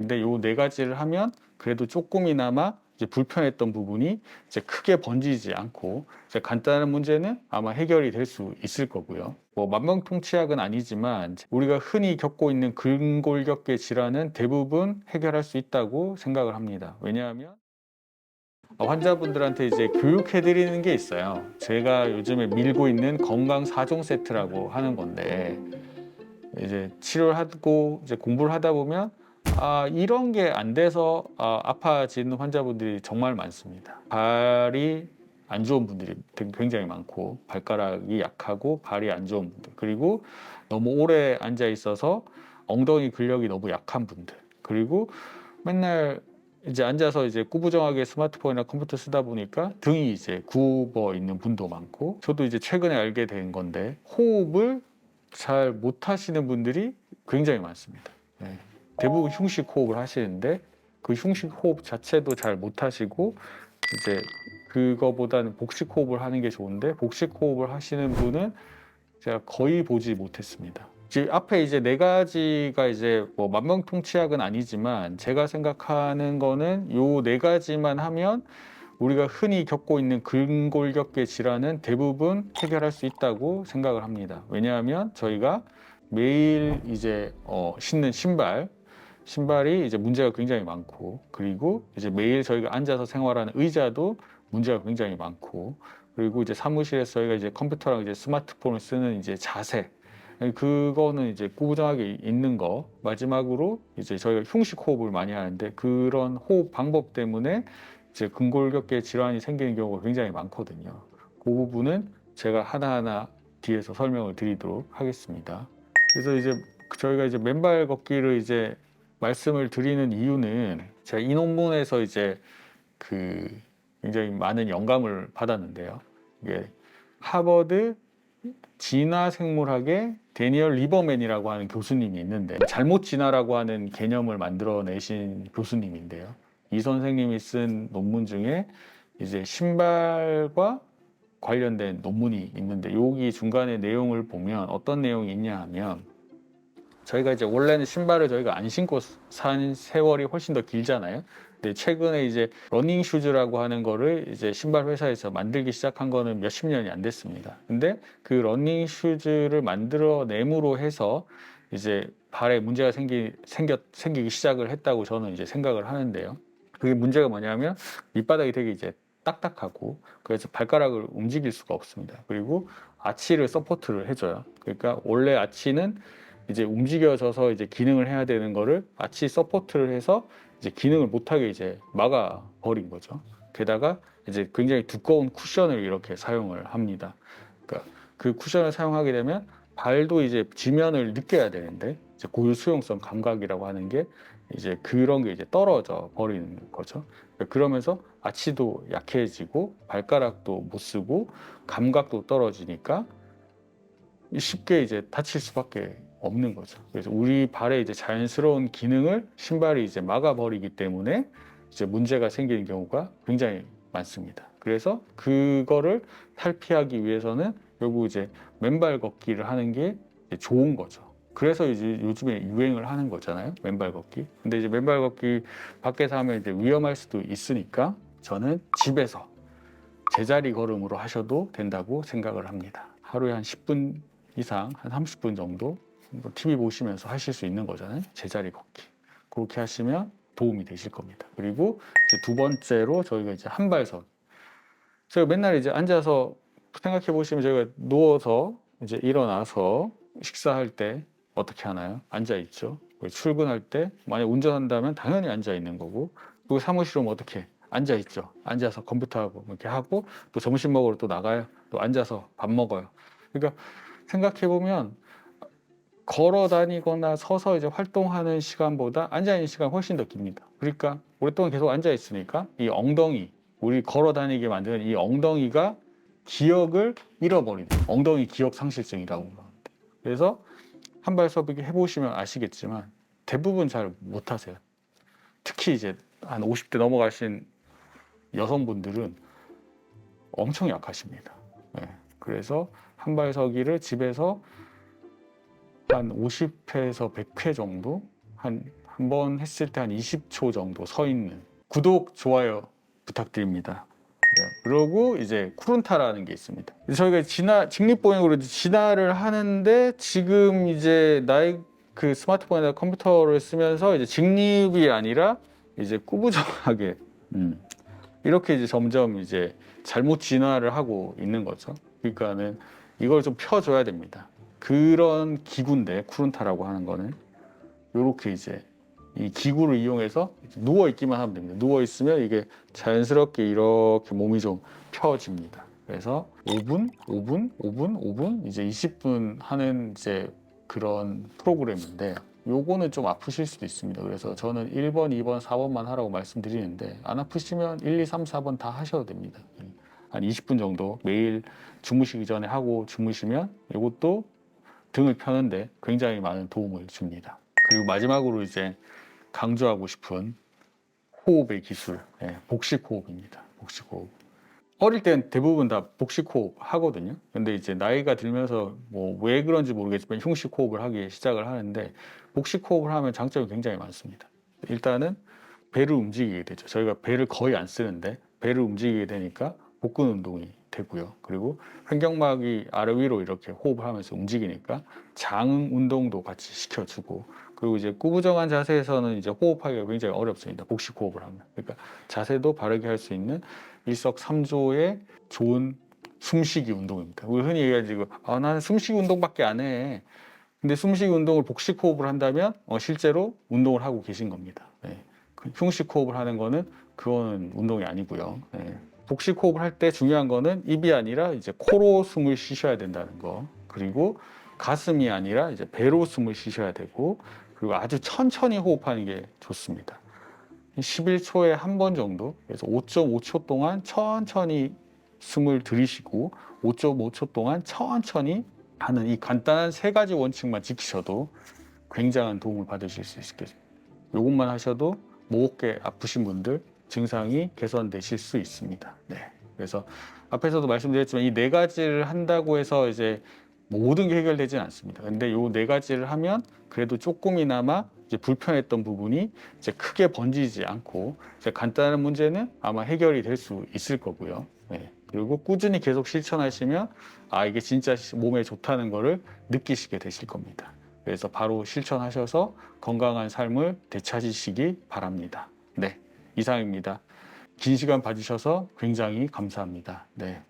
근데 요 네 가지를 하면 그래도 조금이나마 이제 불편했던 부분이 이제 크게 번지지 않고 이제 간단한 문제는 아마 해결이 될 수 있을 거고요. 뭐 만병통치약은 아니지만 우리가 흔히 겪고 있는 근골격계 질환은 대부분 해결할 수 있다고 생각을 합니다. 왜냐하면 어, 환자분들한테 이제 교육해 드리는 게 있어요. 제가 요즘에 밀고 있는 건강 4종 세트라고 하는 건데 이제 치료를 하고 이제 공부를 하다 보면 아 이런 게 안 돼서 아, 아파지는 환자분들이 정말 많습니다. 발이 안 좋은 분들이 굉장히 많고 발가락이 약하고 발이 안 좋은 분들 그리고 너무 오래 앉아 있어서 엉덩이 근력이 너무 약한 분들 그리고 맨날 이제 앉아서 이제 꾸부정하게 스마트폰이나 컴퓨터 쓰다 보니까 등이 이제 굽어 있는 분도 많고 저도 이제 최근에 알게 된 건데 호흡을 잘 못 하시는 분들이 굉장히 많습니다. 네. 대부분 흉식 호흡을 하시는데 그 흉식 호흡 자체도 잘 못하시고 이제 그거보다는 복식 호흡을 하는 게 좋은데 복식 호흡을 하시는 분은 제가 거의 보지 못했습니다. 지금 앞에 이제 네 가지가 이제 뭐 만병통치약은 아니지만 제가 생각하는 거는 요 네 가지만 하면 우리가 흔히 겪고 있는 근골격계 질환은 대부분 해결할 수 있다고 생각을 합니다. 왜냐하면 저희가 매일 이제 어, 신는 신발, 신발이 이제 문제가 굉장히 많고 그리고 이제 매일 저희가 앉아서 생활하는 의자도 문제가 굉장히 많고 그리고 이제 사무실에서 저희가 이제 컴퓨터랑 이제 스마트폰을 쓰는 이제 자세 그거는 이제 꾸준하게 있는 거 마지막으로 이제 저희가 흉식 호흡을 많이 하는데 그런 호흡 방법 때문에 이제 근골격계 질환이 생기는 경우가 굉장히 많거든요. 그 부분은 제가 하나하나 뒤에서 설명을 드리도록 하겠습니다. 그래서 이제 저희가 이제 맨발 걷기를 이제 말씀을 드리는 이유는 제가 이 논문에서 이제 그 굉장히 많은 영감을 받았는데요. 이게 하버드 진화 생물학의 데니얼 리버맨이라고 하는 교수님이 있는데 잘못 진화라고 하는 개념을 만들어내신 교수님인데요. 이 선생님이 쓴 논문 중에 이제 신발과 관련된 논문이 있는데 여기 중간에 내용을 보면 어떤 내용이 있냐 하면 저희가 이제 원래는 신발을 저희가 안 신고 산 세월이 훨씬 더 길잖아요. 근데 최근에 이제 러닝 슈즈라고 하는 거를 이제 신발 회사에서 만들기 시작한 거는 몇십 년이 안 됐습니다. 근데 그 러닝 슈즈를 만들어 내므로 해서 이제 발에 문제가 생기 생겼 생기기 시작을 했다고 저는 이제 생각을 하는데요. 그게 문제가 뭐냐면 밑바닥이 되게 이제 딱딱하고 그래서 발가락을 움직일 수가 없습니다. 그리고 아치를 서포트를 해줘요. 그러니까 원래 아치는 이제 움직여져서 이제 기능을 해야 되는 거를 아치 서포트를 해서 이제 기능을 못하게 이제 막아 버린 거죠. 게다가 이제 굉장히 두꺼운 쿠션을 이렇게 사용을 합니다. 그러니까 그 쿠션을 사용하게 되면 발도 이제 지면을 느껴야 되는데 이제 고유 수용성 감각이라고 하는 게 이제 그런 게 이제 떨어져 버리는 거죠. 그러니까 그러면서 아치도 약해지고 발가락도 못 쓰고 감각도 떨어지니까 쉽게 이제 다칠 수밖에 없는 거죠. 그래서 우리 발의 이제 자연스러운 기능을 신발이 이제 막아버리기 때문에 이제 문제가 생기는 경우가 굉장히 많습니다. 그래서 그거를 탈피하기 위해서는 결국 이제 맨발 걷기를 하는 게 좋은 거죠. 그래서 이제 요즘에 유행을 하는 거잖아요. 맨발 걷기. 근데 이제 맨발 걷기 밖에서 하면 이제 위험할 수도 있으니까 저는 집에서 제자리 걸음으로 하셔도 된다고 생각을 합니다. 하루에 한 10분 이상, 한 30분 정도 뭐 TV 보시면서 하실 수 있는 거잖아요. 제자리 걷기. 그렇게 하시면 도움이 되실 겁니다. 그리고 두 번째로 저희가 이제 한발선. 저희가 맨날 이제 앉아서 생각해 보시면 저희가 누워서 이제 일어나서 식사할 때 어떻게 하나요? 앉아 있죠. 출근할 때 만약 운전한다면 당연히 앉아 있는 거고 그리고 사무실 오면 어떻게 앉아 있죠. 앉아서 컴퓨터하고 이렇게 하고 또 점심 먹으러 또 나가요. 또 앉아서 밥 먹어요. 그러니까 생각해 보면 걸어 다니거나 서서 이제 활동하는 시간보다 앉아 있는 시간 이 훨씬 더 깁니다. 그러니까 오랫동안 계속 앉아 있으니까 이 엉덩이 우리 걸어 다니게 만드는 이 엉덩이가 기억을 잃어버리는 엉덩이 기억 상실증이라고 합니다. 그래서 한발서기 해보시면 아시겠지만 대부분 잘 못하세요. 특히 이제 한 50대 넘어가신 여성분들은 엄청 약하십니다. 네. 그래서 한발서기를 집에서 한 50회에서 100회 정도 한, 한 번 했을 때 한 20초 정도 서 있는 구독 좋아요 부탁드립니다. 네, 그리고 이제 쿠른타라는 게 있습니다. 저희가 진화 직립보행으로 진화를 하는데 지금 이제 나의 그 스마트폰이나 컴퓨터를 쓰면서 이제 직립이 아니라 이제 꾸부정하게 음, 이렇게 이제 점점 이제 잘못 진화를 하고 있는 거죠. 그러니까는 이걸 좀 펴줘야 됩니다. 그런 기구인데 쿠른타라고 하는 거는 이렇게 이제 이 기구를 이용해서 누워 있기만 하면 됩니다. 누워 있으면 이게 자연스럽게 이렇게 몸이 좀 펴집니다. 그래서 5분, 5분, 5분, 5분 이제 20분 하는 이제 그런 프로그램인데 요거는 좀 아프실 수도 있습니다. 그래서 저는 1번, 2번, 4번만 하라고 말씀드리는데 안 아프시면 1, 2, 3, 4번 다 하셔도 됩니다. 한 20분 정도 매일 주무시기 전에 하고 주무시면 이것도 등을 펴는데 굉장히 많은 도움을 줍니다. 그리고 마지막으로 이제 강조하고 싶은 호흡의 기술, 예, 복식 호흡입니다. 복식 호흡. 어릴 땐 대부분 다 복식 호흡 하거든요. 근데 이제 나이가 들면서 뭐 왜 그런지 모르겠지만 흉식 호흡을 하기 시작을 하는데 복식 호흡을 하면 장점이 굉장히 많습니다. 일단은 배를 움직이게 되죠. 저희가 배를 거의 안 쓰는데 배를 움직이게 되니까 복근 운동이 되고요. 그리고 횡격막이 아래 위로 이렇게 호흡을 하면서 움직이니까 장 운동도 같이 시켜주고 그리고 이제 꾸부정한 자세에서는 이제 호흡하기가 굉장히 어렵습니다. 복식 호흡을 하면. 그러니까 자세도 바르게 할 수 있는 일석삼조의 좋은 숨쉬기 운동입니다. 우리 흔히 얘기하지고 아, 나는 숨쉬기 운동밖에 안 해. 근데 숨쉬기 운동을 복식 호흡을 한다면 어, 실제로 운동을 하고 계신 겁니다. 네. 그 흉식 호흡을 하는 거는 그거는 운동이 아니고요. 네. 복식 호흡을 할 때 중요한 거는 입이 아니라 이제 코로 숨을 쉬셔야 된다는 거. 그리고 가슴이 아니라 이제 배로 숨을 쉬셔야 되고 그리고 아주 천천히 호흡하는 게 좋습니다. 11초에 한 번 정도 그래서 5.5초 동안 천천히 숨을 들이쉬고 5.5초 동안 천천히 하는 이 간단한 세 가지 원칙만 지키셔도 굉장한 도움을 받으실 수 있겠습니다. 이것만 하셔도 목에 아프신 분들 증상이 개선되실 수 있습니다. 네. 그래서 앞에서도 말씀드렸지만 이 네 가지를 한다고 해서 이제 모든 게 해결되진 않습니다. 근데 요 네 가지를 하면 그래도 조금이나마 이제 불편했던 부분이 이제 크게 번지지 않고 이제 간단한 문제는 아마 해결이 될 수 있을 거고요. 네. 그리고 꾸준히 계속 실천하시면 아 이게 진짜 몸에 좋다는 거를 느끼시게 되실 겁니다. 그래서 바로 실천하셔서 건강한 삶을 되찾으시기 바랍니다. 네, 이상입니다. 긴 시간 봐주셔서 굉장히 감사합니다. 네.